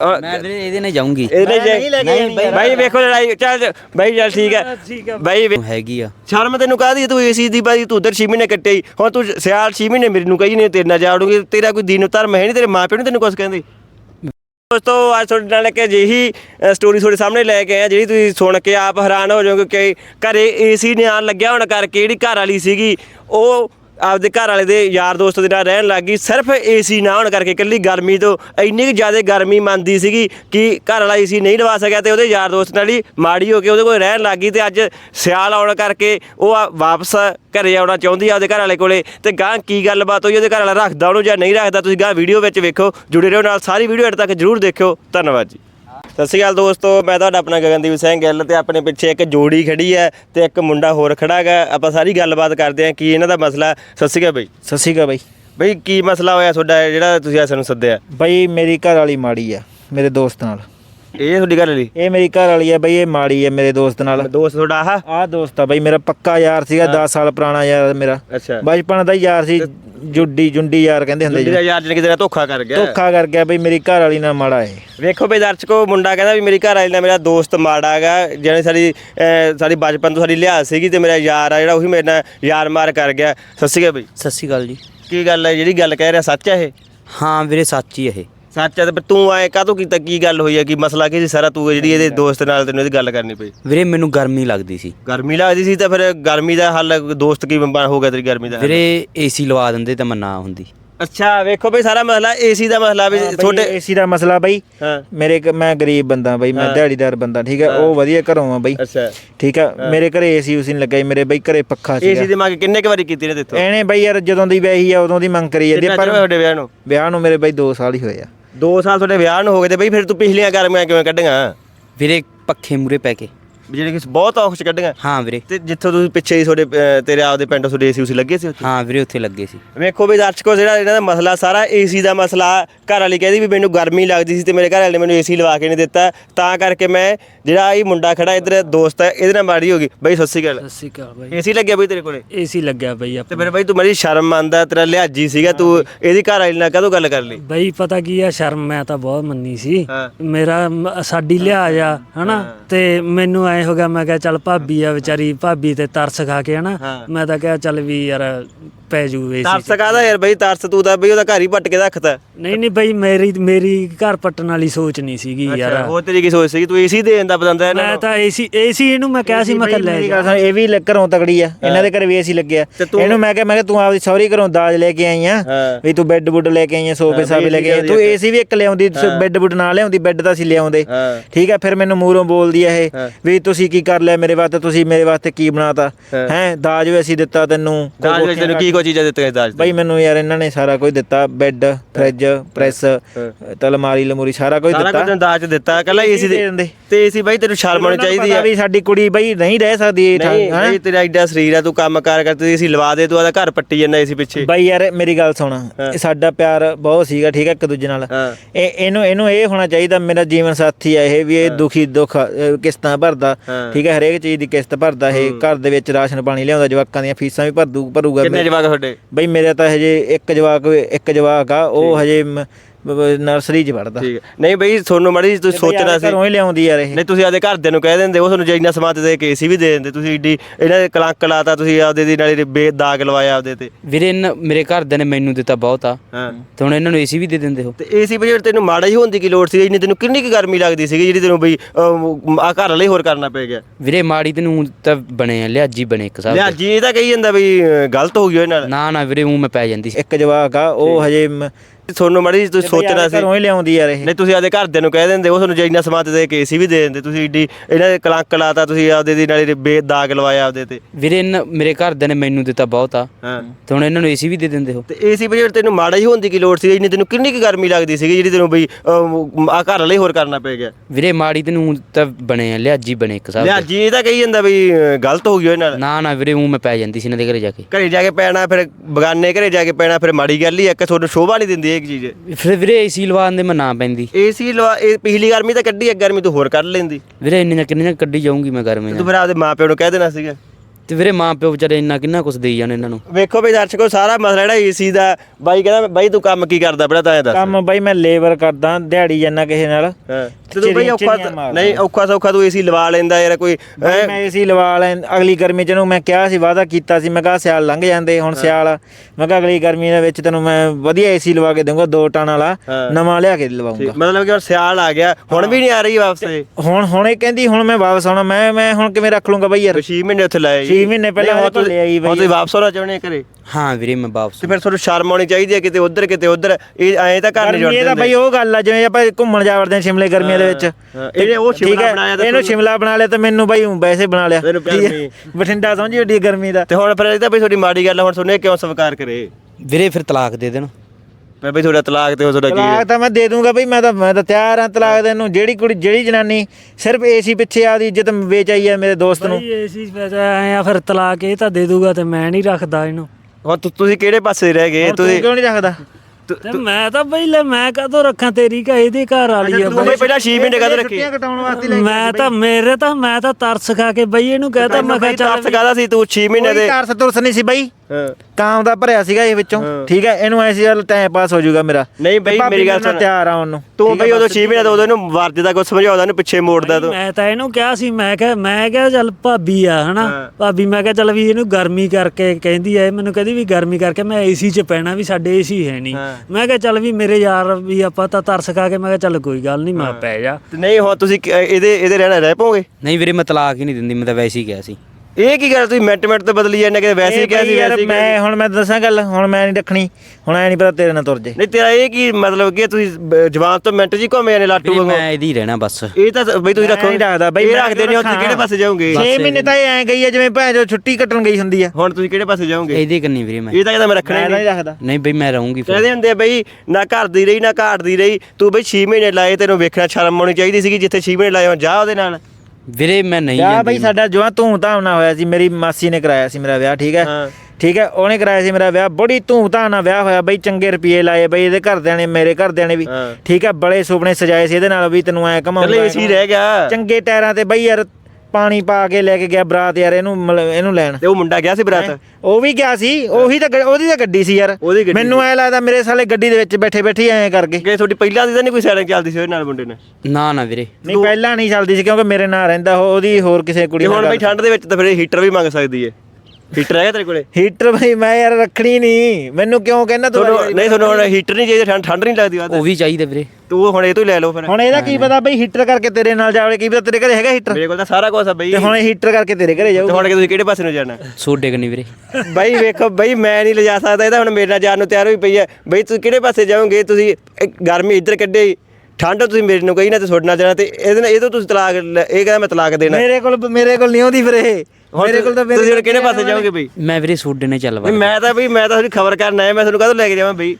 ਅ, ਮੈਂ ਵੀਰੇ ਇਹਦੇ ਨਾਲ ਜਾਊਂਗੀ ਇਹਦੇ ਮੈਂ ਨਹੀਂ ਲੈ ਕੇ ਨਹੀਂ ਜਾਣੀ ਬਾਈ ਯਾਰ। ਬਾਈ ਵੇਖੋ ਲੜਾਈ ਚੱਲ ਬਾਈ ਚੱਲ ਠੀਕ ਹੈ ਬਾਈ ਵੇ- ਹੈਗੀ ਆ ਸ਼ਰਮ ਤੈਨੂੰ ਕਾਹਦੀ ਹੈ? ਤੂੰ ਏਸੀ ਦੀ ਬਾਈ ਤੂੰ ਉਧਰ 6 ਮਹੀਨੇ ਕੱਟੇ ਈ। ਹੁਣ ਤੂੰ ਸਿਆਲ 6 ਮਹੀਨੇ ਮੇਰੇ ਨੂੰ ਕਹੀ ਨਹੀਂ ਤੇਰੇ ਨਾਲ ਜਾੜੂਗੀ ਤੇਰਾ ਕੋਈ ਦੀਨ ਧਰਮ ਹੈ ਨਹੀਂ ਤੇਰੇ ਮਾਪਿਓ ਨੇ ਤੈਨੂੰ ਕੁਝ ਕਹਿੰਦੇ ਦੋਸਤੋ ਅੱਜ ਤੁਹਾਡੇ ਨਾਲ ਇੱਕ ਅਜਿਹੀ ਸਟੋਰੀ ਤੁਹਾਡੇ ਸਾਹਮਣੇ ਲੈ ਕੇ ਆਇਆ ਜਿਹੜੀ ਤੁਸੀਂ ਸੁਣ ਕੇ ਆਪ ਹੈਰਾਨ ਹੋ ਜਾਓਗੇ ਕਿ ਘਰੇ ਏਸੀ ਨੇ ਆਣ ਲੱਗਿਆ ਹੋਣ ਕਰਕੇ ਜਿਹੜੀ ਘਰ ਵਾਲੀ ਸੀਗੀ ਉਹ ਆਪਦੇ ਘਰ ਵਾਲੇ ਦੇ ਯਾਰ ਦੋਸਤ ਦੇ ਨਾਲ ਰਹਿਣ ਲੱਗ ਗਈ। ਸਿਰਫ ਏਸੀ ਨਾ ਹੋਣ ਕਰਕੇ ਇਕੱਲੀ ਗਰਮੀ ਤੋਂ ਇੰਨੀ ਕੁ ਜ਼ਿਆਦਾ ਗਰਮੀ ਮੰਨਦੀ ਸੀਗੀ ਕਿ ਘਰ ਵਾਲਾ ਏਸੀ ਨਹੀਂ ਲਵਾ ਸਕਿਆ ਤੇ ਉਹਦੇ ਯਾਰ ਦੋਸਤ ਨਾਲ ਹੀ ਮਾੜੀ ਹੋ ਕੇ ਉਹਦੇ ਕੋਲ ਰਹਿਣ ਲੱਗ ਗਈ ਤੇ ਅੱਜ ਸਿਆਲ ਆਉਣ ਕਰਕੇ ਉਹ ਆ- ਵਾਪਸ ਘਰੇ ਆਉਣਾ ਚਾਹੁੰਦੀ ਆ ਉਹਦੇ ਘਰ ਵਾਲੇ ਕੋਲੇ। ਤੇ ਗਾਂ ਕੀ ਗੱਲਬਾਤ ਹੋਈ? ਉਹਦੇ ਘਰ ਵਾਲਾ ਰੱਖਦਾ ਉਹਨੂੰ ਜਾਂ ਨਹੀਂ ਰੱਖਦਾ? ਤੁਸੀਂ ਗਾਂ ਵੀਡੀਓ ਵਿੱਚ ਵੇਖੋ, ਜੁੜੇ ਰਹੋ ਨਾਲ। ਸਾਰੀ ਵੀਡੀਓ ਐਡ ਤੱਕ ਜਰੂਰ ਦੇਖਿਓ। ਧੰਨਵਾਦ ਜੀ। ਸਤਿ ਸ਼੍ਰੀ ਅਕਾਲ ਦੋਸਤੋ ਮੈਂ ਤੁਹਾਡਾ ਆਪਣਾ ਗਗਨਦੀਪ ਸਿੰਘ ਗਿੱਲ ਤੇ ਆਪਣੇ ਪਿੱਛੇ ਇੱਕ ਜੋੜੀ ਖੜੀ ਹੈ ਤੇ ਇੱਕ ਮੁੰਡਾ ਹੋਰ ਖੜਾ ਹੈਗਾ। ਆਪਾਂ ਸਾਰੀ ਗੱਲਬਾਤ ਕਰਦੇ ਹਾਂ ਕੀ ਇਹਨਾਂ ਦਾ ਮਸਲਾ ਸਤਿ ਸ਼੍ਰੀ ਅਕਾਲ ਬਈ। ਸਤਿ ਸ਼੍ਰੀ ਅਕਾਲ ਬਾਈ। ਬਈ ਕੀ ਮਸਲਾ ਹੋਇਆ ਤੁਹਾਡਾ? ਜਿਹੜਾ ਤੁਸੀਂ ਸਾਨੂੰ ਸੱਦਿਆ। ਬਾਈ ਮੇਰੀ ਘਰ ਵਾਲੀ ਮਾੜੀ ਆ ਮੇਰੇ ਦੋਸਤ ਨਾਲ। ਇਹ ਤੁਹਾਡੀ ਘਰ ਵਾਲੀ ਇਹ ਮੇਰੀ ਘਰ ਵਾਲੀ ਆ ਬਾਈ ਇਹ ਮਾੜੀ ਆ ਮੇਰੇ ਦੋਸਤ ਨਾਲ। ਦੋਸਤ ਤੁਹਾਡਾ ਆਹ? ਆਹ ਦੋਸਤ ਆ ਬਾਈ ਮੇਰਾ ਪੱਕਾ ਯਾਰ ਸੀਗਾ 10 ਸਾਲ ਪੁਰਾਣਾ ਯਾਰ ਮੇਰਾ। ਅੱਛਾ। ਬਚਪਨ ਦਾ ਹੀ ਯਾਰ ਸੀ ਜੁੱਡੀ ਜੁੰਡੀ ਯਾਰ ਕਹਿੰਦੇ ਹੁੰਦੇ ਜਿਹੜਾ ਜੀ। ਯਾਰ ਜਿਹਨੇ ਕਿਤੇ ਧੋਖਾ ਕਰ ਗਿਆ। ਧੋਖਾ ਕਰ ਗਿਆ ਬਈ ਮੇਰੀ ਘਰ ਵਾਲੀ ਨਾਲ ਮਾੜਾ ਏ ਵੇਖੋ ਬਈ ਦਰਸ਼ਕੋ ਮੁੰਡਾ ਕਹਿੰਦਾ ਵੀ ਮੇਰੀ ਘਰ ਵਾਲੀ ਨਾਲ ਮੇਰਾ ਦੋਸਤ ਮਾੜਾ ਹੈਗਾ ਜਿਹਨੇ ਸਾਡੀ ਸਾਡੀ ਬਚਪਨ ਤੋਂ ਸਾਡੀ ਲਿਹਾਜ਼ ਸੀਗੀ ਤੇ ਮੇਰਾ ਯਾਰ ਆ ਜਿਹੜਾ ਉਹੀ ਮੇਰੇ ਨਾਲ ਯਾਰ ਮਾਰ ਕਰ ਗਿਆ। ਸਤਿ ਸ਼੍ਰੀ ਅਕਾਲ ਬਈ। ਸਤਿ ਸ਼੍ਰੀ ਅਕਾਲ ਜੀ। ਕੀ ਗੱਲ ਹੈ? ਜਿਹੜੀ ਗੱਲ ਕਹਿ ਰਿਹਾ ਸੱਚ ਹੈ ਇਹ? ਹਾਂ ਵੀਰੇ ਸੱਚ ਹੀ ਇਹ। ਸੱਚ ਹੈ ਤੇ ਫਿਰ ਤੂੰ ਆਏ ਕਾਹਤੋਂ ਕੀਤਾ? ਕੀ ਗੱਲ ਹੋਈ ਹੈ ਕੀ ਮਸਲਾ ਕੀ ਸੀ ਸਾਰਾ ਤੂੰ ਜਿਹੜੀ ਇਹਦੇ ਦੋਸਤ ਨਾਲ ਤੈਨੂੰ ਇਹਦੀ ਗੱਲ ਕਰਨੀ ਪਈ? ਵੀਰੇ ਮੈਨੂੰ ਗਰਮੀ ਲੱਗਦੀ ਸੀ। ਗਰਮੀ ਲੱਗਦੀ ਸੀ ਤਾਂ ਫਿਰ ਗਰਮੀ ਦਾ ਹੱਲ ਦੋਸਤ ਕੀ ਬਣ- ਹੋ ਗਿਆ ਤੇਰੀ ਗਰਮੀ ਦਾ ਹੱਲ? ਵੀਰੇ ਏਸੀ ਲਵਾ ਦਿੰਦੇ ਤਾਂ ਮੈਂ ਨਾ ਹੁੰਦੀ। ਅੱਛਾ ਵੇਖੋ ਬਈ ਸਾਰਾ ਮਸਲਾ ਏਸੀ ਦਾ ਮਸਲਾ ਵੀ ਤੁਹਾਡੇ ਤੁਹਾਡੇ ਏਸੀ ਦਾ ਮਸਲਾ ਬਾਈ ਹਾਂ। ਮੇਰੇ ਕ- ਮੈਂ ਗਰੀਬ ਬੰਦਾ ਬਾਈ ਮੈਂ। ਦਿਹਾੜੀਦਾਰ ਬੰਦਾ ਠੀਕ ਹੈ। ਉਹ ਵਧੀਆ ਘਰੋਂ ਆ ਬਾਈ। ਅੱਛਾ। ਠੀਕ ਆ? ਮੇਰੇ ਘਰੇ ਏਸੀ ਉਸੀ ਨਹੀਂ ਲੱਗਾ ਜੀ, ਮੇਰੇ ਬਾਈ ਘਰੇ ਪੱਖਾ ਏਸੀ ਸੀਗਾ। ਦੀ ਮੰਗ ਕਿੰਨੇ ਕੁ ਵਾਰੀ ਕੀਤੀ ਨੇ ਤੇਥੋਂ ਐਨੇ ਬਾਈ ਯਾਰ ਜਦੋਂ ਦੀ ਵਿਆਹੀ ਆ ਉਦੋਂ ਦੀ ਮੰਗ ਕਰੀ ਜਾਂਦੀ ਆ, ਕਿੰਨਾ ਚਿਰ ਹੋਇਆ ਪਰ ਤੁਹਾਡੇ ਵਿਆਹ ਨੂੰ? ਵਿਆਹ ਨੂੰ ਮੇਰੇ ਬਾਈ 2 ਸਾਲ ਹੀ ਹੋਏ ਆ। 2 ਸਾਲ ਤੁਹਾਡੇ ਵਿਆਹ ਨੂੰ ਹੋ ਗਏ ਤੇ ਬਈ ਫਿਰ ਤੂੰ ਪਿਛਲੀਆਂ ਗਰਮੀਆਂ ਕਿਵੇਂ ਕੱਢੀਆਂ? ਵੀਰੇ, ਪੱਖੇ ਮੂਰੇ ਪੈ ਕੇ। ਜਿਹੜੇ ਕਿ ਬਹੁਤ ਔਖ ਚ ਕੱਢੀਆਂ। ਹਾਂ ਵੀਰੇ। ਤੇ ਜਿੱਥੋਂ ਤੁਸੀਂ ਪਿੱਛੇ ਹੀ ਤੁਹਾਡੇ ਅਹ, ਤੇਰੇ ਆਪਦੇ ਪਿੰਡ ਤੁਹਾਡੇ ਏਸੀ ਉਸੇ ਲੱਗੇ ਸੀ ਉੱਥੇ? ਹਾਂ ਵੀਰੇ ਉੱਥੇ ਲੱਗੇ ਸੀ। ਵੇਖੋ ਵੀ ਦਰਸ਼ਕੋ ਜਿਹੜਾ ਇਹਨਾਂ ਦਾ ਮਸਲਾ ਸਾਰਾ ਏਸੀ ਦਾ ਮਸਲਾ ਘਰ ਵਾਲੀ ਕਹਿੰਦੀ ਵੀ ਮੈਨੂੰ ਗਰਮੀ ਲੱਗਦੀ ਸੀ ਤੇ ਮੇਰੇ ਘਰ ਵਾਲੇ ਨੇ ਮੈਨੂੰ ਏਸੀ ਲਵਾ ਕੇ ਨਹੀਂ ਦਿੱਤਾ। ਤਾਂ ਕਰਕੇ ਮੈਂ ਜਿਹੜਾ ਇਹ ਮੁੰਡਾ ਖੜਾ ਇਧਰ ਦੋਸਤ ਹੈ ਇਹਦੇ ਨਾਲ ਮਾੜੀ ਹੋ ਗਈ। ਬਈ ਸਤਿ ਸ਼੍ਰੀ ਅਕਾਲ। ਸਤਿ ਸ਼੍ਰੀ ਅਕਾਲ ਬਾਈ। ਏਸੀ ਲੱਗਿਆ ਬਈ ਤੇਰੇ ਕੋਲੇ? ਏਸੀ ਲੱਗਿਆ ਬਈ ਤੇ ਆਪਣਾ। ਫਿਰ ਬਈ ਤੂੰ ਮੇਰੀ ਸ਼ਰਮ ਮੰਨਦਾ ਤੇਰਾ ਲਿਹਾਜੀ ਸੀਗਾ ਤੂੰ ਇਹਦੀ ਘਰ ਵਾਲੀ ਨਾਲ ਕਦੋਂ ਗੱਲ ਕਰ ਲਈ? ਬਈ ਪਤਾ ਕੀ ਆ ਸ਼ਰਮ ਮੈਂ ਤਾਂ ਬਹੁਤ ਮੰਨੀ ਸੀ। ਹਾਂ। ਮੇਰਾ ਮ- ਸਾਡੀ ਲਿਹਾਜ਼ ਆ ਹਨਾ? ਤੇ ਮੈਨੂੰ ਐ ਹੋ ਗਿਆ ਮੈਂ ਕਿਹਾ ਚੱਲ ਭਾਬੀ ਆ ਵਿਚਾਰੀ ਭਾਬੀ ਤੇ ਤਰਸ ਖਾ ਕੇ ਹਨਾ। ਮੈਂ ਤਾਂ ਕਿਹਾ ਚੱਲ ਵੀ ਯਾਰ ਪੈ ਜੂ ਏਸੀ ਤਰਸ ਕਾਹਦਾ ਯਾਰ ਬਈ ਤਰਸ ਤੂੰ ਤਾਂ ਬਈ ਉਹਦਾ ਘਰ ਹੀ ਪੱਟ ਕੇ ਰੱਖਤਾ ਨਹੀਂ ਨਹੀਂ ਬਈ ਮੇਰੀ ਮੇਰੀ ਘਰ ਪੱਟਣ ਵਾਲੀ ਸੋਚ ਨਹੀਂ ਸੀਗੀ ਅੱਛਾ ਯਾਰ। ਹੋਰ ਤੇਰੀ ਕੀ ਸੋਚ ਸੀ ਤੂੰ ਏਸੀ ਦੇ ਦਿੰਦਾ ਪਸੰਦ ਹੈ ਮੈਂ ਨੂੰ। ਤਾਂ ਏਸੀ ਏਸੀ ਇਹਨੂੰ ਮੈਂ ਕਿਹਾ ਸੀ ਮੈਂ ਕਿਹਾ ਲੈ ਮੇਰੀ ਜਾ। ਗੱਲ ਸੁਣ ਇਹ ਵੀ ਲ- ਘਰੋਂ ਤਕੜੀ ਆ। ਇਹਨਾਂ ਦੇ ਘਰ ਵੀ ਏਸੀ ਲੱਗਿਆ ਤੇ ਤੂੰ- ਇਹਨੂੰ ਮੈਂ ਕਿਹਾ ਮੈਂ ਕਿਹਾ ਤੂੰ ਆਪਦੀ ਸੌਰੀ ਘਰੋਂ ਦਾਜ ਲੈ ਕੇ ਆਈ ਆ। ਹਾਂ। ਵੀ ਤੂੰ ਬੈੱਡ ਬੁੱਡ ਲੈ ਕੇ ਆਈ ਆ ਸੋਫੇ ਸਾਫੇ ਵੀ ਲੈ ਕੇ ਆਈ ਤੂੰ ਏਸੀ ਵੀ ਇੱਕ ਲਿਆਉਂਦੀ ਬੈੱਡ ਬੁੱਡ ਨਾ ਲਿਆਉਂਦੀ ਬੈੱਡ ਤਾਂ ਅਸੀਂ ਲਿਆਉਂਦੇ। ਹਾਂ। ਠੀਕ ਆ ਫਿਰ ਮੈਨੂੰ ਮੂਹਰੋਂ ਬੋਲਦੀ ਆ ਇਹ। ਵੀ ਤੁਸੀਂ ਕੀ ਕਰ ਲਿਆ ਮੇਰੇ ਵਾਸਤੇ ਤੁਸੀਂ ਮੇਰੇ ਵਾਸਤੇ ਕੀ ਬਣਾਤਾ? ਹਾਂ। ਹੈ ਦਾਜ ਵੀ ਅਸੀਂ ਦਿੱਤਾ ਤੈਨੂੰ। ਦਾਜ ਵਿੱਚ ਤੈਨੂੰ ਕੀ ਕੋ ਚੀਜ਼ਾਂ ਦਿੱਤੀਆਂ ਦਾਜ ਤੇ? ਬਈ ਮੈਨੂੰ ਯਾਰ ਇਹਨਾਂ ਨੇ ਸਾਰਾ ਕੁਝ ਦਿੱਤਾ ਬੈੱਡ ਫ੍ਰਿਜ ਪ੍ਰੈਸ ਤਲਮਾਰੀ ਲਮੂਰੀ ਸਾਰਾ ਕੁਝ ਸਾਰਾ ਕੁਝ ਦਿੱਤਾ ਦਾਜ ਦਿੱਤਾ। ਕੱਲਾ ਏਸੀ ਦੇ ਦਿੰਦੇ। ਤੇ ਏਸੀ ਬਾਈ ਤੈਨੂੰ ਸ਼ਰਮ ਆਉਣੀ ਚਾਹੀਦੀ ਆ। ਵੀ ਸਾਡੀ ਕੁੜੀ ਬਈ ਨਹੀਂ ਰਹਿ ਸਕਦੀ ਇਹ ਥਾਂ ਨਹੀਂ ਹੈਂ? ਬਈ ਤੇਰਾ ਐਡਾ ਸਰੀਰ ਆ ਤੂੰ ਕੰਮ ਕਾਰ ਕਰਦੀ ਏਸੀ ਲਵਾ ਦੇ ਤੂੰ ਆਦਾ ਘਰ ਪੱਟੀ ਜਾਂਦਾ ਏਸੀ ਪਿੱਛੇ। ਬਾਈ ਯਾਰ ਮੇਰੀ ਗੱਲ ਸੁਣ। ਇਹ ਸਾਡਾ ਪਿਆਰ ਬਹੁਤ ਸੀਗਾ ਠੀਕ ਹੈ ਇੱਕ ਦੂਜੇ ਨਾਲ। ਹਾਂ। ਇਹ ਇਹਨੂੰ ਇਹਨੂੰ ਇਹ ਹੋਣਾ ਚਾਹੀਦਾ ਮੇਰਾ ਜੀਵਨ ਸਾਥੀ ਆ ਇਹ ਵੀ ਇਹ ਦੁਖੀ ਦੁੱਖ ਕਿਸ਼ਤਾਂ ਭਰਦਾ ਹਾਂ। ਠੀਕ ਹੈ ਹਰੇਕ ਚੀਜ਼ ਦੀ ਕਿਸ਼ਤ ਭਰਦਾ ਇਹ ਘਰ ਦੇ ਵਿੱਚ ਰਾਸ਼ਨ ਪਾਣੀ ਲਿਆਉਂਦਾ ਜਵਾਕਾਂ ਦੀਆਂ ਫੀਸਾਂ ਵੀ ਭਰ ਦੂ ਭਰੂਗਾ ਕਿੰਨੇ ਜਵਾਕ ਤੁਹਾਡੇ? ਬਈ ਮੇਰੇ ਤਾਂ ਹਜੇ ਇੱਕ ਜਵਾਕ ਇੱਕ ਜਵਾਕ ਆ ਉਹ ਹਜੇ ਮ- ਨਰਸਰੀ ਚ ਪੜਦਾ ਠੀਕ ਹੈ। ਨਹੀਂ ਬਈ ਤੁਹਾਨੂੰ ਮੜੀ ਤੁਸੀਂ ਸੋਚਣਾ ਸੀ। ਘਰੋਂ ਹੀ ਲਿਆਉਂਦੀ ਯਾਰ ਇਹ। ਨਹੀਂ ਤੁਸੀਂ ਆਦੇ ਘਰਦਿਆਂ ਨੂੰ ਕਹਿ ਦਿੰਦੇ ਉਹ ਤੁਹਾਨੂੰ ਜਿੰਨਾ ਸਮਾਂ ਤੇ ਦੇ ਕੇ ਏਸੀ ਵੀ ਦੇ ਦਿੰਦੇ। ਤੁਸੀਂ ਏਡੀ ਇਹਨਾਂ ਦੇ ਕਲੰਕ ਲਾਤਾ ਤੁਸੀਂ ਆਪਦੇ ਦੀ ਨਾਲੇ ਬੇ ਦਾਗ ਲਵਾਇਆ ਆਪਦੇ ਤੇ। ਵੀਰੇ ਇਹਨਾਂ- ਮੇਰੇ ਘਰਦਿਆਂ ਨੇ ਮੈਨੂੰ ਦਿੱਤਾ ਬਹੁਤ ਆ। ਹਾਂ। ਤੇ ਹੁਣ ਇਹਨਾਂ ਨੂੰ ਏਸੀ ਵੀ ਦੇ ਦਿੰਦੇ ਹੋ। ਤੇ ਏਸੀ ਵੀ ਜਿਹੜਾ ਤੈਨੂੰ ਮਾੜਾ ਹੀ ਹੋਣ ਦੀ ਕੀ ਲੋੜ ਸੀ ਇੰਨੀ ਤੈਨੂੰ ਕਿੰਨੀ ਕੁ ਗਰਮੀ ਲੱਗਦੀ ਸੀਗੀ ਜਿਹੜੀ ਤੈਨੂੰ ਬਈ ਆ ਘਰ ਵਾਲੇ ਹੋਰ ਕਰਨਾ ਪੈ ਗਿਆ। ਵੀਰੇ ਮਾੜੀ ਤੈਨੂੰ ਤਾਂ ਬਣੇ ਆ ਲਿਆਜੀ ਬਣੇ ਇੱਕ ਹਿਸਾਬ ਲਿਆ ਜੀ ਇਹ ਤਾਂ ਕਹੀ ਜਾਂਦਾ ਬਈ ਗਲਤ ਹੋ ਗਈ ਉਹ ਨਾਲ। ਨਾ ਨਾ ਵੀਰੇ ਉਹ ਮੈਂ ਪੈ ਜਾਂਦੀ। ਸੀ ਇੱਕ ਜਵਾਕ ਆ ਉਹ ਹਜੇ ਮ- ਤੁਹਾਨੂੰ ਮੜੀ ਤੁਸੀਂ ਸੋਚਣਾ ਸੀ। ਘਰੋਂ ਹੀ ਲਿਆਉਂਦੀ ਯਾਰ ਇਹ। ਨਹੀਂ ਤੁਸੀਂ ਆਦੇ ਘਰਦਿਆਂ ਨੂੰ ਕਹਿ ਦਿੰਦੇ ਉਹ ਤੁਹਾਨੂੰ ਜਿੰਨਾ ਸਮਾਂ ਦੇ ਕੇ ਏਸੀ ਵੀ ਦੇ ਦਿੰਦੇ ਤੁਸੀਂ ਏਡੀ ਇਹਨਾਂ ਦੇ ਕਲੰਕ ਲਾਤਾ ਤੁਸੀਂ ਆਪਦੇ ਦੀ ਨਾਲੇ ਬੇ ਦਾਗ ਲਵਾਇਆ ਆਪਦੇ ਤੇ। ਵੀਰੇ ਇਹਨਾਂ- ਮੇਰੇ ਘਰਦਿਆਂ ਨੇ ਮੈਨੂੰ ਦਿੱਤਾ ਬਹੁਤ ਆ। ਹਾਂ। ਤੇ ਹੁਣ ਇਹਨਾਂ ਨੂੰ ਏਸੀ ਵੀ ਦੇ ਦਿੰਦੇ ਹੋ। ਤੇ ਏਸੀ ਵੀ ਤੈਨੂੰ ਮਾੜਾ ਹੀ ਹੋਣ ਦੀ ਕੀ ਲੋੜ ਸੀ ਇੰਨੀ ਤੈਨੂੰ ਕਿੰਨੀ ਕੁ ਗਰਮੀ ਲੱਗਦੀ ਸੀਗੀ ਜਿਹੜੀ ਤੈਨੂੰ ਬਈ ਆ ਘਰ ਵਾਲੇ ਹੋਰ ਕਰਨਾ ਪੈ ਗਿਆ? ਵੀਰੇ ਮਾੜੀ ਤੈਨੂੰ ਤਾਂ ਬਣੇ ਆ ਲਿਆਜੀ ਬਣੇ ਇੱਕ ਹਿਸਾਬ ਲਿਆ ਜੀ ਇਹ ਤਾਂ ਕਹੀ ਜਾਂਦਾ ਬਈ ਗਲਤ ਹੋ ਗਈ ਉਹ ਨਾਲ। ਨਾ ਨਾ ਵੀਰੇ ਉਹ ਮੈਂ ਪੈ ਜਾਂਦੀ ਸੀ ਇਹਨਾਂ ਦੇ ਘਰੇ ਜਾ ਕੇ। ਘਰੇ ਜਾ ਕੇ ਪੈਣਾ ਫਿਰ ਬਗਾਨੇ ਘਰੇ ਜਾ ਕੇ ਪੈਣਾ ਫਿਰ ਮਾੜੀ ਗੱਲ ਹੀ ਆ, ਇੱਕ ਤੁਹਾਨੂੰ ਸ਼ੋਭਾ ਨਹੀਂ ਦਿੰਦੀ ਇਹ ਚੀਜ਼। ਫਿਰ ਵੀਰੇ ਏਸੀ ਲਵਾਉਣ ਦੇ ਮੈਂ ਨਾ ਪੈਂਦੀ। ਏਸੀ ਲਵਾ ਇਹ ਪਿਛਲੀ ਗਰਮੀ ਤਾਂ ਕੱਢੀ ਇੱਕ ਗਰਮੀ ਤੂੰ ਹੋਰ ਕੱਢ ਲੈਂਦੀ। ਵੀਰੇ ਇੰਨੀਆਂ ਕਿੰਨੀਆਂ ਕੱਢੀ ਜਾਊਂਗੀ ਮੈਂ ਗਰਮੀ ਤੂੰ ਨਾਲ ਫਿਰ ਆਪਦੇ ਮਾਪਿਆਂ ਨੂੰ ਕਹਿ ਦੇਣਾ ਸੀਗਾ। ਤੇ ਵੀਰੇ ਮਾਂ ਪਿਓ ਵਿਚਾਰੇ ਇੰਨਾ ਕਿੰਨਾ ਕੁਛ ਦੇਈ ਜਾਣ ਇਹਨਾਂ ਨੂੰ। ਵੇਖੋ ਬਈ ਦਰਸ਼ਕੋ ਸਾਰਾ ਮਸਲਾ ਜਿਹੜਾ ਏਸੀ ਦਾ ਬਾਈ ਕਹਿੰਦਾ ਬਾਈ ਤੂੰ ਕੰਮ ਕੀ ਕਰਦਾ ਬੜਾ ਤਾਂ ਦੱਸ। ਕੰਮ ਬਾਈ ਮੈਂ ਲੇਬਰ ਕਰਦਾ ਦਿਹਾੜੀ ਜੰਨਾ ਕਿਸੇ ਨਾਲ। ਹਾਂ ਤੇ ਤੂੰ ਬਈ ਚਿੜੀਆਂ ਔਖਾ ਮਾਰਦਾ। ਨਹੀਂ ਔਖਾ ਸੌਖਾ ਤੂੰ ਏਸੀ ਲਵਾ ਲੈਂਦਾ ਯਾਰ ਕੋਈ ਬਾਈ ਮੈਂ ਏਸੀ ਲਵਾ ਲੈ ਅਗਲੀ ਗਰਮੀ ਚ ਨੂੰ ਮੈਂ ਕਿਹਾ ਸੀ ਵਾਅਦਾ ਕੀਤਾ ਸੀ ਮੈਂ ਕਿਹਾ ਸਿਆਲ ਲੰਘ ਜਾਂਦੇ ਹੁਣ ਸਿਆਲ। ਆ। ਮੈਂ ਕਿਹਾ ਅਗਲੀ ਗਰਮੀ ਦੇ ਵਿੱਚ ਤੈਨੂੰ ਮੈਂ ਵਧੀਆ ਏਸੀ ਲਵਾ ਕੇ ਦਊਂਗਾ ਦੋ ਟਨ ਵਾਲਾ ਹਾਂ। ਨਵਾਂ ਲਿਆ ਕੇ ਲਵਾਉਂਗਾ। ਮਤਲਬ ਕਿ ਹੁਣ ਸਿਆਲ ਆ ਗਿਆ ਹੁਣ ਵੀ ਨਹੀਂ ਆ ਰਹੀ ਵਾਪਸ। ਇਹ ਹੁਣ ਹੁਣ ਇਹ ਕਹਿੰਦੀ ਹੁਣ ਮੈਂ ਵਾਪਸ ਆਉਣਾ ਮੈਂ ਮੈਂ ਹੁਣ ਕਿਵੇਂ ਰੱਖ ਲੂੰਗਾ ਬਾਈ ਯਾਰ? 6 ਮਹੀਨੇ ਉੱਥੇ ਲਾਏ ਛੇ ਮਹੀਨੇ ਪਹਿਲਾਂ ਹੁਣ ਕੋਲ ਲਿਆਈ ਬਈ। ਹੁਣ ਤੁਸੀਂ ਵਾਪਸ ਆਉਣਾ ਚਾਹੁੰਦੇ ਆ ਘਰੇ? ਹਾਂ ਵੀਰੇ ਮੈਂ ਵਾਪਸ ਤੇ ਫਿਰ ਤੁਹਾਨੂੰ ਸ਼ਰਮ ਆਉਣੀ ਚਾਹੀਦੀ ਹੈ ਕਿਤੇ ਉਧਰ ਕਿਤੇ ਉਧਰ? ਇਹ ਐਂ ਤਾਂ ਘਰ ਨਹੀਂ ਜੁੜਦੇ ਇਹਦਾ ਬਾਈ ਉਹ ਗੱਲ ਆ ਜਿਵੇਂ ਆਪਾਂ ਘੁੰਮਣ ਜਾ ਵੜਦੇ ਹਾਂ ਸ਼ਿਮਲੇ ਗਰਮੀਆਂ ਦੇ ਵਿੱਚ। ਹਾਂ, ਇਹਨੇ ਉਹ ਸ਼ਿਮਲਾ ਹੈ, ਬਣਾਇਆ ਤਾਂ ਇਹਨੂੰ ਸ਼ਿਮਲਾ ਬਣਾ ਲਿਆ ਤੇ ਮੈਨੂੰ ਬਾਈ ਵੈਸੇ ਬਣਾ ਲਿਆ। ਹੈ? ਬਠਿੰਡਾ ਸਮਝੀ ਏਡੀ ਗਰਮੀ ਦਾ। ਤੇ ਹੁਣ ਫਿਰ ਇਹਦਾ ਬਈ ਤੁਹਾਡੀ ਮਾੜੀ ਗੱਲ ਆ, ਹੁਣ ਤੁਹਾਨੂੰ ਇਹ ਕਿਉਂ ਸਵੀਕਾਰ ਕਰੇ? ਵੀਰੇ ਫਿਰ ਤਲਾਕ ਦੇ ਦੇਣ। ਮੈਂ ਬਈ ਤੁਹਾਡਾ ਤਲਾਕ ਤੇ ਉਹ ਤੁਹਾਡਾ ਤਲਾਕ ਕੀ ਤਾਂ ਮੈਂ ਦੇ ਦੂੰਗਾ ਬਈ ਮੈਂ ਤਾਂ ਮੈਂ ਤਾਂ ਤਿਆਰ ਹਾਂ ਤਲਾਕ ਦੇਣ ਨੂੰ। ਜਿਹੜੀ ਕੁੜੀ ਜਿਹੜੀ ਜਨਾਨੀ ਸਿਰਫ ਏਸੀ ਪਿੱਛੇ ਆਦੀ ਇੱਜ਼ਤ ਵੇਚ ਆਈ ਹੈ ਮੇਰੇ ਦੋਸਤ ਨੂੰ। ਬਈ ਏਸੀ ਪੈਸਾ ਆਏ ਆ ਫਿਰ ਤਲਾਕ ਇਹ ਤਾਂ ਦੇ ਦੂਗਾ ਤੇ ਮੈਂ ਨਹੀਂ ਰੱਖਦਾ ਇਹਨੂੰ। ਹੁਣ ਤੁ- ਤੁਸੀਂ ਕਿਹੜੇ ਪਾਸੇ ਰਹਿ ਗਏ? ਤੂੰ ਤੁਸੀਂ ਕਿਉਂ ਨਹੀਂ ਰੱਖਦਾ? ਤੇ ਮੈਂ ਤਾਂ ਬਈ ਲੈ ਮੈਂ ਕਦੋਂ ਰੱਖਾਂ ਤੇਰੀ ਕਾ ਇਹਦੇ ਘਰ ਵਾਲੀ ਆ ਤੂੰ ਬਈ। ਪਹਿਲਾਂ 6 ਮਹੀਨੇ ਕਦ ਰੱਖੀ? ਛੁੱਟੀਆਂ ਕਟਾਉਣ ਵਾਸਤੇ ਲੈ ਮੈਂ ਤਾਂ ਮੇਰੇ ਤਾਂ ਮੈਂ ਤਾਂ ਤਰਸ ਖਾ ਕੇ ਬਈ ਇਹਨੂੰ ਕਹਤਾ ਮੈਂ ਕਿਹਾ ਚੱਲ ਤਰਸ ਕਾਹਦਾ ਸੀ ਤੂੰ 6 ਮਹੀਨੇ ਕੋਈ ਦੇ। ਤਰਸ ਤੁਰਸ ਨਹੀਂ ਸੀ ਬਈ। ਹਾਂ ਕਾਮ ਦਾ ਭਰਿਆ ਸੀਗਾ ਇਹ ਵਿੱਚੋਂ। ਠੀਕ ਹੈ ਇਹਨੂੰ ਐਸੀ ਗੱਲ ਟਾਈਮ ਪਾਸ ਹੋ ਜਾਊਗਾ ਮੇਰਾ। ਨਹੀਂ ਬਈ ਮੇਰੀ ਗੱਲ ਸੁਣ। ਤਿਆਰ ਆ ਉਹਨੂੰ। ਤੂੰ ਬਈ ਉਦੋਂ 6 ਮਹੀਨੇ ਤੋਂ ਉਦੋਂ ਇਹਨੂੰ ਵਰਜ ਦਾ ਕੁਝ ਸਮਝਾਉਂਦਾ ਇਹਨੂੰ ਪਿੱਛੇ ਮੋੜਦਾ ਤੂੰ। ਮੈਂ ਤਾਂ ਇਹਨੂੰ ਕਿਹਾ ਸੀ ਮੈਂ ਕਿਹਾ ਮੈਂ ਕਿਹਾ ਚੱਲ ਭਾਬੀ ਆ ਹਨਾ? ਭਾਬੀ ਮੈਂ ਕਿਹਾ ਚੱਲ ਵੀ ਇਹਨੂੰ ਗਰਮੀ ਕਰਕੇ ਕਹਿੰਦੀ ਐ ਮੈਨੂੰ ਕਹਿੰਦੀ ਵੀ ਗਰਮੀ ਕਰਕੇ ਮੈਂ ਏਸੀ 'ਚ ਪੈਣਾ ਵੀ ਸਾਡੇ ਏਸੀ ਹੈ ਨਹੀਂ। ਮੈਂ ਕਿਹਾ ਚੱਲ ਵੀ ਮੇਰੇ ਯਾਰ ਵੀ ਆਪਾਂ ਤਾਂ ਤਰਸ ਖਾ ਕੇ ਮੈਂ ਕਿਹਾ ਚੱਲ ਕੋਈ ਗੱਲ ਨਹੀਂ ਮੈਂ ਪੈ ਜਾ। ਨਹੀਂ ਹੁਣ ਤੁਸੀਂ ਇਹਦੇ ਇਹਦੇ ਰਹਿਣਾ ਰਹਿ ਪੋਗੇ? ਨਹੀਂ ਵੀਰੇ ਮੈਂ ਤਲਾਕ ਹੀ ਨਹੀਂ ਦਿੰਦੀ ਮੈਂ ਤਾਂ ਵੈਸੇ ਹੀ ਕਿਹਾ ਸੀ। ਇਹ ਕੀ ਗੱਲ ਤੁਸੀਂ ਮਿੰਟ ਮਿੰਟ ਤੇ ਬਦਲੀ ਜਾਂਦੇ ਕਿ ਵੈਸੇ ਹੀ ਕਿਹਾ ਸੀ ਵੈਸੇ ਹੀ ਕਿਹਾ ਸੀ। ਮੈਂ ਹੁਣ ਮੈਂ ਦੱਸਾਂ ਗੱਲ ਹੁਣ ਮੈਂ ਨਹੀਂ ਰੱਖਣੀ ਹੁਣ ਐ ਨਹੀਂ ਪਤਾ ਤੇਰੇ ਨਾਲ ਤੁਰ ਜੇ। ਨਹੀਂ ਤੇਰਾ ਇਹ ਕੀ ਮਤਲਬ ਕਿ ਤੁਸੀਂ ਬ- ਜਵਾਨ ਤੋਂ ਮਿੰਟ ਜੀ ਘੁੰਮੇ ਜਾਂਦੇ ਲਾਟੂ ਵੀਰੇ ਵਾਂਗੂ। ਮੈਂ ਇਹਦੀ ਰਹਿਣਾ ਬਸ। ਇਹ ਤਾਂ ਬਈ ਤੁਸੀਂ ਰੱਖੋ। ਨਹੀਂ ਰੱਖਦਾ ਬਈ ਇਹ ਮੈਂ ਰੱਖਦੇ ਨਹੀਂ ਹੋ ਤੁਸੀਂ ਕਿਹੜੇ ਪਾਸੇ ਜਾਓਗੇ? 6 ਮਹੀਨੇ ਤਾਂ ਇਹ ਐ ਗਈ ਹੈ ਜਿਵੇਂ ਭੈਣ ਜੋ ਛੁੱਟੀ ਕੱਟਣ ਗਈ ਹੁੰਦੀ ਆ। ਹੁਣ ਤੁਸੀਂ ਕਿਹੜੇ ਪਾਸੇ ਜਾਓਗੇ? ਇਹਦੇ ਕੰਨੀ ਵੀਰੇ ਮੈਂ? ਇਹ ਤਾਂ ਕਹਿੰਦਾ ਮੈਂ ਰੱਖਣਾ ਮੈਂ ਹੀ ਤਾਂ ਨਹੀਂ। ਨਹੀਂ ਰੱਖਦਾ। ਨਹੀਂ ਬਈ ਮੈਂ ਰਹੂੰਗੀ ਫਿਰ। ਕਹਿੰਦੇ ਹੁੰਦੇ ਆ ਬਈ ਨਾ ਘਰ ਦੀ ਰਹੀ ਨਾ ਘਾਟ ਦੀ ਰਹੀ। ਤੂੰ ਬਈ 6 ਮਹੀਨੇ ਲਾਏ ਤੈਨੂੰ ਵੇਖਣਾ ਸ਼ਰਮ ਆਉਣੀ ਚਾਹੀਦੀ ਸੀਗੀ ਜਿੱਥੇ 6 ਮਹੀਨੇ ਲਾਏ ਹੋ ਜਾ ਉਹਦੇ ਨਾਲ। ਵੀਰੇ ਮੈਂ ਨਹੀਂ ਵਿਆਹ ਬਈ ਸਾਡਾ ਜਵਾਂ ਧੂਮ ਧਾਮ ਨਾਲ ਹੋਇਆ ਸੀ ਮੇਰੀ ਮਾਸੀ ਨੇ ਕਰਾਇਆ ਸੀ ਮੇਰਾ ਵਿਆਹ ਠੀਕ ਹੈ ਹਾਂ। ਠੀਕ ਹੈ ਉਹਨੇ ਕਰਾਇਆ ਸੀ ਮੇਰਾ ਵਿਆਹ ਬੜੀ ਧੂਮ ਧਾਮ ਨਾਲ ਵਿਆਹ ਹੋਇਆ ਬਈ ਚੰਗੇ ਰੁਪਏ ਲਾਏ ਬਈ ਇਹਦੇ ਘਰਦਿਆਂ ਨੇ ਮੇਰੇ ਘਰਦਿਆਂ ਨੇ ਵੀ ਹਾਂ। ਠੀਕ ਹੈ ਬੜੇ ਸੁਪਨੇ ਸਜਾਏ ਸੀ ਇਹਦੇ ਨਾਲ ਵੀ ਤੈਨੂੰ ਐ ਕਮਾਉਂਦਾ ਏਸੀ ਰਹਿ ਗਿਆ ਚੰਗੇ ਟਾਇਰਾਂ ਤੇ ਬਈ ਯਾਰ ਪਾਣੀ ਪਾ ਕੇ ਲੈ ਕੇ ਗਿਆ ਬਰਾਤ ਯਾਰ ਇਹਨੂੰ ਮਤਲਬ ਇਹਨੂੰ ਲੈਣ। ਤੇ ਉਹ ਮੁੰਡਾ ਗਿਆ ਸੀ ਬਰਾਤ? ਉਹ ਵੀ ਗਿਆ ਸੀ ਉਹੀ ਤਾਂ ਗ- ਉਹਦੀ ਤਾਂ ਗੱਡੀ ਸੀ ਯਾਰ। ਉਹਦੀ ਗੱਡੀ ਮੈਨੂੰ ਐ ਲੱਗਦਾ ਮੇਰੇ ਸਾਲੇ ਗੱਡੀ ਦੇ ਵਿੱਚ ਬੈਠੇ ਬੈਠੇ ਐਂ ਕਰ ਗਏ ਕਿ ਤੁਹਾਡੀ ਪਹਿਲਾਂ ਦੀ ਤਾਂ ਨਹੀਂ ਕੋਈ ਸੈਟਿੰਗ ਚੱਲਦੀ ਸੀ ਉਹਦੇ ਨਾਲ ਮੁੰਡੇ ਨੇ ਨਾ ਨਾ ਵੀਰੇ। ਨਹੀਂ ਪਹਿਲਾਂ ਨਹੀਂ ਚੱਲਦੀ ਸੀ ਕਿਉਂਕਿ ਮੇਰੇ ਨਾਲ ਰਹਿੰਦਾ ਉਹ ਉਹਦੀ ਹੋਰ ਕਿਸੇ ਕੁੜੀ ਤੇ ਨਾਲ ਹੁਣ ਬਈ ਠੰਡ ਦੇ ਵਿੱਚ ਤਾਂ ਫਿਰ ਹੀਟਰ ਵੀ ਮੰਗ ਸਕਦੀ ਏ। ਹੀਟਰ ਹੈਗਾ ਤੇਰੇ ਕੋਲੇ? ਹੀਟਰ ਬਈ ਮੈਂ ਯਾਰ ਰੱਖਣੀ ਨਹੀਂ। ਮੈਨੂੰ ਕਿਉਂ ਕਹਿੰਦਾ ਤੂੰ ਤੁਹਾਨੂੰ ਨਹੀਂ ਤੁਹਾਨੂੰ ਹੁਣ ਹੀਟਰ ਨਹੀਂ ਚਾਹੀਦਾ ਠੰਡ ਠੰਡ ਨਹੀਂ ਲੱਗਦੀ ਬਾਅਦ ਉਹ ਵੀ ਚਾਹੀਦਾ ਵੀਰੇ। ਤੂੰ ਹੁਣ ਇਹ ਤੋਂ ਹੀ ਲੈ ਲਓ ਫਿਰ। ਹੁਣ ਇਹਦਾ ਕੀ ਪਤਾ ਬਈ ਹੀਟਰ ਕਰਕੇ ਤੇਰੇ ਨਾਲ ਜਾਵੇ ਕੀ ਪਤਾ ਤੇਰੇ ਘਰੇ ਹੈਗਾ ਹੀਟਰ ਮੇਰੇ ਕੋਲ ਤਾਂ ਸਾਰਾ ਕੁਝ ਆ ਬਈ। ਤੇ ਹੁਣ ਇਹ ਹੀਟਰ ਕਰਕੇ ਤੇਰੇ ਘਰੇ ਤੇ ਜਾਊ ਹੁਣ ਕਿ ਤੁਸੀਂ ਕਿਹੜੇ ਪਾਸੇ ਨੂੰ ਜਾਣਾ? ਸੋਡੇ ਕੰਨੀ ਵੀਰੇ। ਬਈ ਵੇਖੋ ਬਈ ਮੈਂ ਨਹੀਂ ਲਿਜਾ ਸਕਦਾ ਇਹਦਾ ਹੁਣ ਮੇਰੇ ਨਾਲ ਜਾਣ ਨੂੰ ਤਿਆਰ ਹੋਈ ਪਈ ਹੈ। ਬਈ ਤੁਸੀਂ ਕਿਹੜੇ ਪਾਸੇ ਜਾਓਗੇ? ਤੁਸੀਂ ਗਰਮੀ ਇੱਧਰ ਕੱਢੇ ਠੰਡ ਤੁਸੀਂ ਮੇਰੇ ਨੂੰ ਕਹੀ ਨਾ ਤੇ ਤੁਹਾਡੇ ਨਾਲ ਜਾਣਾ ਤੇ ਇਹਦੇ ਨਾਲ ਇਹ ਤੋਂ ਤੁਸੀਂ ਤਲਾਕ ਲੈ- ਇਹ ਕਹਿੰਦਾ ਮੈਂ ਤਲਾਕ ਦੇਣਾ। ਮੇਰੇ ਕੋਲ ਮੇਰੇ ਕੋਲ ਨਹੀਂ ਆਉਂਦੀ ਫਿਰ ਇਹ। ਮੇਰੇ ਕੋਲ ਤਾਂ ਤੁਸੀਂ ਹੁਣ ਕਿਹੜੇ ਪਾਸੇ ਜਾਓਗੇ ਬਈ? ਮੈਂ ਵੀਰੇ ਸੋਡੇ ਨੇ ਚੱਲ ਵਾ ਮੈਂ ਤਾਂ ਬਈ ਮੈਂ ਤਾਂ ਤੁਹਾਡੀ ਖਬਰ ਕਰਨ ਆਇਆ ਮੈਂ ਤੁਹਾਨੂੰ ਕਾਹਦੋਂ ਲੈ ਕੇ ਜਾਵਾਂ ਬਈ?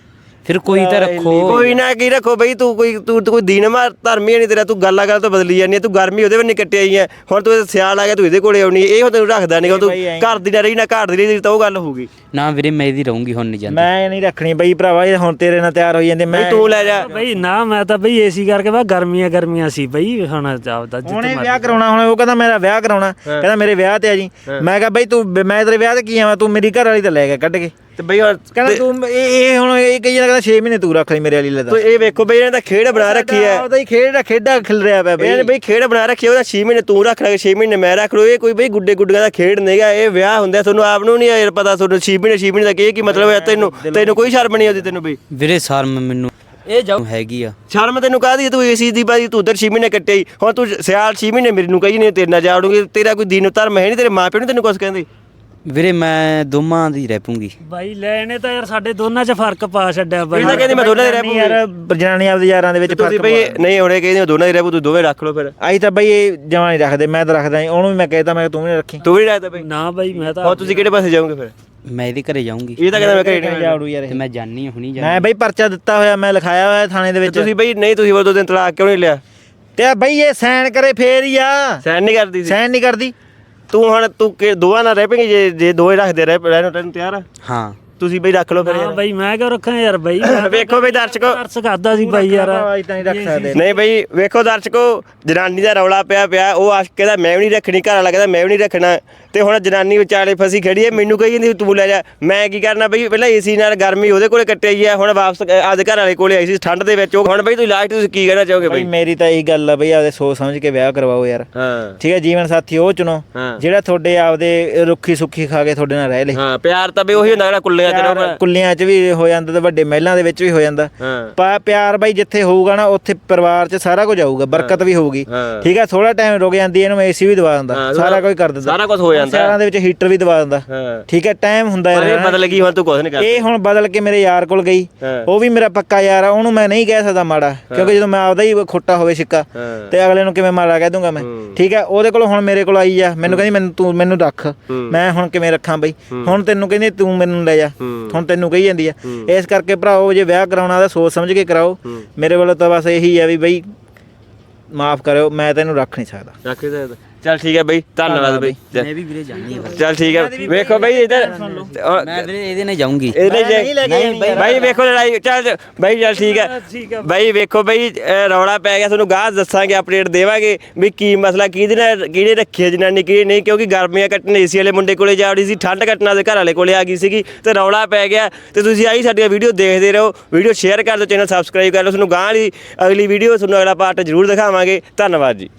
ਫਿਰ ਕੋਈ ਤਾਂ ਰੱਖੋ। ਕੋਈ ਨਾ ਕੀ ਰੱਖੋ ਬਈ ਤੂੰ ਕੋਈ ਤੂੰ ਤੂੰ ਕੋਈ ਦੀਨ ਮਾਰ ਧਰਮੀ ਨਹੀਂ ਤੇਰਾ ਤੂੰ ਗੱਲਾਂ ਗੱਲ ਤੋਂ ਬਦਲੀ ਜਾਂਦੀ ਹੈ। ਤੂੰ ਗਰਮੀ ਉਹਦੇ ਵੱਲ ਨਹੀਂ ਕੱਟਿਆ ਆਈ ਹੈ। ਹੁਣ ਤੂੰ ਸਿਆਲ ਆ ਗਿਆ ਤੂੰ ਇਹਦੇ ਕੋਲੇ ਆਉਣੀ ਇਹ ਹੁਣ ਤੈਨੂੰ ਰੱਖਦਾ ਨਹੀਂ ਤੂੰ ਘਰ ਦੀ ਨਾ ਰਹੀ ਨਾ ਘਾਟ ਦੀ ਰਹੀ ਤਾਂ ਉਹ ਗੱਲ ਹੋਊਗੀ। ਨਾ ਵੀਰੇ ਮੈਂ ਇਹਦੀ ਰਹੂੰਗੀ ਹੁਣ ਨਹੀਂ ਜਾਂਦੀ। ਮੈਂ ਨਹੀਂ ਰੱਖਣੀ ਬਈ ਭਰਾਵਾ ਇਹ ਹੁਣ ਤੇਰੇ ਨਾਲ ਤਿਆਰ ਹੋਈ ਜਾਂਦੇ ਮੈਂ ਬਈ ਤੂੰ ਲੈ ਜਾ। ਬਈ ਨਾ ਮੈਂ ਤਾਂ ਬਈ ਏਸੀ ਕਰਕੇ ਵਾ ਗਰਮੀਆਂ ਗਰਮੀਆਂ ਸੀ ਬਈ ਹੁਣ ਜਾਪਦਾ ਉਹਨੇ ਜਿੱਥੇ ਵਿਆਹ ਕਰਾਉਣਾ ਹੁਣ ਉਹ ਕਹਿੰਦਾ ਮੇਰਾ ਵਿਆਹ ਕਰਾਉਣਾ। ਕਹਿੰਦਾ ਮੇਰੇ ਵਿਆਹ ਤੇ ਆ ਜੀ। ਮੈਂ ਕਿਹਾ ਬਈ ਤੂੰ ਮੈਂ ਤੇਰੇ ਵਿਆਹ ਤੇ ਕੀ ਆਵਾਂ ਤੂੰ ਮੇਰੀ ਘਰ ਵਾਲੀ ਤਾਂ ਲੈ ਗਿਆ ਕੱਢ ਕੇ। ਤੇ ਬਈ ਹੁਣ ਕਹਿੰਦਾ ਤੂੰ ਇਹ ਇਹ ਹੁਣ ਇਹ ਕਹੀ ਜਾਂਦਾ 6 ਮਹੀਨੇ ਤੂੰ ਰੱਖ ਲਈ ਮੇਰੇ ਵਾਲੀ ਲੈ ਤੂੰ ਇਹ ਵੇਖੋ ਬਈ ਇਹਨੇ ਤਾਂ ਖੇਡ ਬਣਾ ਰੱਖੀ ਹੈ। ਉਹਦਾ ਹੀ ਖੇਡ ਖੇਡਾ ਖਿਲ ਰਿਹਾ ਪਿਆ ਇਹਨੇ ਬਈ ਬਈ ਖੇਡ ਬਣਾ ਰੱਖੀ ਹੈ, ਉਹਦਾ 6 ਮਹੀਨੇ ਤੂੰ ਰੱਖ ਲੈ 6 ਮਹੀਨੇ ਮੈਂ ਰੱਖ ਲਓ ਇਹ ਕੋਈ ਬਈ ਗੁੱਡੇ ਗੁੱਡੀਆਂ ਦਾ ਖੇਡ ਨਹੀਂਗਾ ਇਹ ਵਿਆਹ ਹੁੰਦਾ ਤੁਹਾਨੂੰ ਆਪ ਨੂੰ ਨਹੀਂ ਯਾਰ ਪਤਾ ਤੁਹਾਨੂੰ 6 ਮਹੀਨੇ 6 ਮਹੀਨੇ ਦਾ ਕੀ ਕੀ ਮਤਲਬ ਹੈ ਤੈਨੂੰ ਤੈਨੂੰ ਕੋਈ ਸ਼ਰਮ ਨਹੀਂ ਆਉਂਦੀ ਤੈਨੂੰ ਬਈ। ਵੀਰੇ ਸ਼ਰਮ ਮੈਨੂੰ ਇਹ ਜਾਉ ਹੈਗੀ ਆ। ਸ਼ਰਮ ਤੈਨੂੰ ਕਾਹਦੀ? ਤੂੰ ਏਸੀ ਦੀ ਬਾਈ ਤੂੰ ਉਧਰ 6 ਮਹੀਨੇ ਕੱਟੇ ਹੁਣ ਤੂੰ ਸਿਆਲ 6 ਮਹੀਨੇ ਮੇਰੇ ਨੂੰ ਕਹੀ ਨਹੀਂ ਤੇਰੇ ਨਾਲ ਜਾੜੂਗੀ ਤੇਰਾ ਕੋਈ ਦੀਨ ਧਰਮ ਹੈ ਨਹੀਂ ਤੇਰੇ ਮਾਪਿਓ ਨੇ ਤੈਨੂੰ ਕੁਝ ਕਹਿੰਦੇ। ਵੀਰੇ ਮੈਂ ਦੋਵਾਂ ਦੀ ਰਹਿ ਪੂੰਗੀ ਬਾਈ ਲੈਣੇ ਤਾਂ ਯਾਰ ਸਾਡੇ ਦੋਨਾਂ 'ਚ ਫ਼ਰਕ ਪਾ ਛੱਡਿਆ ਬਾਈ। ਇਹ ਤਾਂ ਕਹਿੰਦੀ ਮੈਂ ਦੋਨਾਂ ਦੇ ਰਹਿ ਨਹੀਂ ਯਾਰ ਜਨਾਨੀ ਆਪਦੇ ਯਾਰਾਂ ਦੇ ਵਿੱਚ ਤੁਸੀਂ ਫ਼ਰਕ ਬਈ ਨਹੀਂ ਹੁਣੇ ਕਹਿੰਦੇ ਦੋਨਾਂ ਦੀ ਰਹਿ ਤੂੰ ਦੋਵੇਂ ਰੱਖ ਲਓ ਫਿਰ। ਆਈ ਤਾਂ ਬਈ ਇਹ ਜਮਾ ਨਹੀਂ ਰੱਖਦੇ ਮੈਂ ਤਾਂ ਰੱਖਦਾ ਉਹਨੂੰ ਵੀ ਮੈਂ ਕਹਿਤਾ ਮੈਂ ਤੂੰ ਵੀ ਨਾ ਰੱਖੀ। ਤੂੰ ਵੀ ਨਹੀਂ ਰੱਖਦਾ ਬਈ। ਨਾ ਬਾਈ ਮੈਂ ਤਾਂ ਹੁਣ ਤੁਸੀਂ ਕਿਹੜੇ ਪਾਸੇ ਜਾਓਗੇ ਫਿਰ? ਮੈਂ ਇਹਦੇ ਘਰੇ ਜਾਊਂਗੀ। ਇਹ ਤਾਂ ਕਹਿੰਦਾ ਮੈਂ ਘਰੇ ਨਹੀਂ ਜਾੜੂ ਯਾਰ ਤੇ। ਮੈਂ ਜਾਣੀ ਹੁਣੀ ਜਾ ਮੈਂ ਬਈ ਪਰਚਾ ਦਿੱਤਾ ਹੋਇਆ ਮੈਂ ਲਿਖਾਇਆ ਹੋਇਆ ਥਾਣੇ ਦੇ ਵਿੱਚ। ਤੁਸੀਂ ਬਈ ਨਹੀਂ ਤੁਸੀਂ ਉਹ ਦੋ ਦਿਨ ਤਲਾਕ ਕਿਉਂ ਨਹੀਂ ਲਿਆ? ਤੇ ਆ ਬਈ ਇਹ ਸਾਈਨ ਕਰੇ ਫੇਰ ਹੀ ਆ। ਸਹਿਨ ਨਹੀਂ ਕਰਦੀ ਸੀ। ਸਾਈਨ ਨਹੀਂ ਕਰਦੀ। ਤੂੰ ਹੁਣ ਤੂੰ ਕਿ ਦੋਵਾਂ ਨਾਲ ਰਹਿ ਪੇਂਗੇ ਜੇ ਜੇ ਦੋਏ ਰੱਖਦੇ ਰਹਿ ਰਹਿਣ ਨੂੰ ਤੈਨੂੰ ਤਿਆਰ? ਆ ਹਾਂ। ਤੁਸੀਂ ਬਈ ਰੱਖ ਲਓ ਫਿਰ ਹਾਂ ਯਾਰ। ਬਾਈ ਮੈਂ ਕਿਉਂ ਰੱਖਾਂ ਯਾਰ ਬਾਈ? ਵੇਖੋ ਬਈ ਦਰਸ਼ਕੋ। ਤਰਸ ਕਰਦਾ ਸੀ ਬਾਈ ਯਾਰ। ਤਾਂ ਨਹੀਂ ਰੱਖ ਸਕਦੇ। ਨਹੀਂ ਬਈ ਵੇਖੋ ਦਰਸ਼ਕੋ ਜਨਾਨੀ ਦਾ ਰੌਲਾ ਪਿਆ ਪਿਆ ਉਹ ਆਸ਼ ਕਹਿੰਦਾ ਮੈਂ ਵੀ ਨਹੀਂ ਰੱਖਣੀ ਘਰ ਵਾਲਾ ਕਹਿੰਦਾ ਮੈਂ ਵੀ ਨਹੀਂ ਰੱਖਣਾ। ਤੇ ਹੁਣ ਜਨਾਨੀ ਵਿਚਾਲੇ ਫਸੀ ਖੜੀ ਹੈ ਮੈਨੂੰ ਕਹੀ ਜਾਂਦੀ ਤੂੰ ਲੈ ਜਾ। ਮੈਂ ਕੀ ਕਰਨਾ ਬਈ? ਪਹਿਲਾਂ ਏਸੀ ਨਾਲ ਗਰਮੀ ਉਹਦੇ ਕੋਲੇ ਕੱਟਿਆ ਆ ਹੁਣ ਵਾਪਸ ਆਪਦੇ ਘਰ ਵਾਲੇ ਕੋਲੇ ਆਈ ਸੀ ਠੰਡ ਦੇ ਵਿੱਚ। ਹੁਣ ਬਈ ਤੁਸੀਂ ਲਾਸਟ ਤੁਸੀਂ ਕੀ ਕਹਿਣਾ ਚਾਹੋਗੇ ਬਈ? ਮੇਰੀ ਤਾਂ ਇਹੀ ਗੱਲ ਆ ਬਈ ਆਪਦੇ ਸੋਚ ਸਮਝ ਕੇ ਵਿਆਹ ਕਰਵਾਓ ਯਾਰ। ਹਾਂ। ਠੀਕ ਹੈ ਜੀਵਨ ਸਾਥੀ ਉਹ ਚੁਣੋ। ਹਾਂ। ਜਿਹੜਾ ਤੁਹਾਡੇ ਆਪਦੇ ਰੁੱਖੀ ਸੁੱਖੀ ਖਾ ਕੇ ਤੁਹਾਡੇ ਨਾਲ ਰਹਿ ਲੇ। ਹਾਂ ਪਿਆਰ ਤਾਂ ਬਈ ਉਹੀ ਹੁੰਦਾ ਜਿਹੜਾ ਕੁੱਲਿਆਂ ਚ ਰਹੂਗਾ ਕੁੱਲਿਆਂ 'ਚ ਵੀ ਹੋ ਜਾਂਦਾ ਤੇ ਵੱਡੇ ਮਹਿਲਾਂ ਦੇ ਵਿੱਚ ਵੀ ਹੋ ਜਾਂਦਾ। ਹਾਂ। ਪਾ ਪਿਆਰ ਬਾਈ ਜਿੱਥੇ ਹੋਊਗਾ ਨਾ ਉੱਥੇ ਪਰਿਵਾਰ 'ਚ ਸਾਰਾ ਕੁਝ ਆਊਗਾ ਬਰਕਤ ਵੀ ਹੋਊਗੀ। ਹਾਂ। ਠੀਕ ਹੈ ਥੋੜਾ ਟਾਈਮ ਰੁਕ ਜਾਂਦੀ ਹੈ, ਇਹਨੂੰ ਏਸੀ ਵੀ ਦਵਾ ਦਿੰਦਾ। ਹਾਂ, ਸਾਰਾ ਕੁਝ ਕਰ ਦਿੰਦਾ। ਸਾਰਾ ਕੁਝ ਹੋ ਜਾਂਦਾ। ਸਿਆਲਾਂ ਦੇ ਵਿੱਚ ਹੀਟਰ ਵੀ ਦਵਾ ਦਿੰਦਾ। ਹਾਂ। ਠੀਕ ਹੈ ਟਾਈਮ ਹੁੰਦਾ ਪਰ ਇਹ ਯਾਰ ਬਦਲ ਗਈ ਹੁਣ ਤੂੰ ਕੁਝ ਨਹੀਂ ਕਰ ਇਹ ਹੁਣ ਬਦਲ ਕੇ ਮੇਰੇ ਯਾਰ ਕੋਲ ਗਈ। ਹਾਂ। ਉਹ ਵੀ ਮੇਰਾ ਪੱਕਾ ਯਾਰ ਆ ਉਹਨੂੰ ਮੈਂ ਨਹੀਂ ਕਹਿ ਸਕਦਾ ਮਾੜਾ। ਕਿਉਂਕਿ ਜਦੋਂ ਮੈਂ ਆਪਦਾ ਹੀ ਖੋਟਾ ਹੋਵੇ ਸਿੱਕਾ ਹਾਂ। ਤੇ ਅਗਲੇ ਨੂੰ ਕਿਵੇਂ ਮਾੜਾ ਕਹਿ ਦੂੰਗਾ ਮੈਂ? ਠੀਕ ਹੈ ਉਹਦੇ ਕੋਲ ਹੁਣ ਮੇਰੇ ਕੋਲ ਆਈ ਆ। ਮੈਨੂੰ ਕਹਿੰਦੀ ਮੈਨੂੰ ਤੂੰ ਮੈਨੂੰ ਰੱਖ। ਮੈਂ ਹੁਣ ਕਿਵੇਂ ਰੱਖਾਂ ਬਈ? ਹੁਣ ਤੈਨੂੰ ਕਹਿੰਦੀ ਤੂੰ ਮੈਨੂੰ ਲੈ ਜਾ। ਹੁਣ ਤੈਨੂੰ ਕਹੀ ਜਾਂਦੀ ਆ। ਇਸ ਕਰਕੇ ਭਰਾਓ ਜੇ ਵਿਆਹ ਕਰਾਉਣਾ ਤਾਂ ਸੋਚ ਸਮਝ ਕੇ ਕਰਾਓ। ਮੇਰੇ ਵੱਲੋਂ ਤਾਂ ਬਸ ਇਹੀ ਆ ਵੀ ਬਈ ਮਾਫ ਕਰਿਓ ਮੈਂ ਤੈਨੂੰ ਰੱਖ ਨਹੀਂ ਸਕਦਾ। ਰੱਖ ਦੇ ਚੱਲ ਠੀਕ ਹੈ ਬਈ ਧੰਨਵਾਦ ਬਈ। ਮੈਂ ਵੀ ਵੀਰੇ ਜਾਣੀ ਹੈ। ਚੱਲ ਠੀਕ ਹੈ। ਵੇਖੋ ਬਈ ਇਧਰ। ਮੈਂ ਵੀਰੇ ਇਹਦੇ ਨਾਲ ਜਾਊਂਗੀ। ਇਹਨੇ ਜੇ ਨਹੀਂ। ਬਾਈ ਵੇਖੋ ਲੜਾਈ ਚੱਲ ਬਾਈ ਚੱਲ ਠੀਕ ਹੈ। ਠੀਕ ਹੈ। ਬਾਈ ਵੇਖੋ ਬਾਈ ਰੌਲਾ ਪੈ ਗਿਆ ਤੁਹਾਨੂੰ ਗਾਹ ਦੱਸਾਂਗੇ ਅਪਡੇਟ ਦੇਵਾਂਗੇ ਵੀ ਕੀ ਮਸਲਾ ਕਿਹਦੇ ਨਾਲ ਕਿਹਨੇ ਰੱਖੀ ਜਨਾਨੀ ਕਿਹਨੇ ਨਹੀਂ ਕਿਉਂਕਿ ਗਰਮੀਆਂ ਕੱਟਣ ਏਸੀ ਵਾਲੇ ਮੁੰਡੇ ਕੋਲੇ ਜਾ ਵੜੀ ਸੀ ਠੰਡ ਕੱਟਣਾ ਦੇ ਘਰ ਵਾਲੇ ਕੋਲੇ ਆ ਗਈ ਸੀਗੀ ਤੇ ਰੌਲਾ ਪੈ ਗਿਆ। ਤੇ ਤੁਸੀਂ ਆਹੀ ਸਾਡੀਆਂ ਵੀਡੀਓ ਦੇਖਦੇ ਰਹੋ ਵੀਡੀਓ ਸ਼ੇਅਰ ਕਰ ਦਿਓ ਚੈਨਲ ਸਬਸਕ੍ਰਾਈਬ ਕਰ ਲਓ ਤੁਹਾਨੂੰ ਗਾਹ ਵਾਲੀ ਅਗਲੀ ਵੀਡੀਓ ਤੁਹਾਨੂੰ ਅਗਲਾ ਪਾਰਟ ਜ਼ਰੂਰ ਦਿਖਾਵਾਂਗੇ। ਧੰਨਵਾਦ ਜੀ।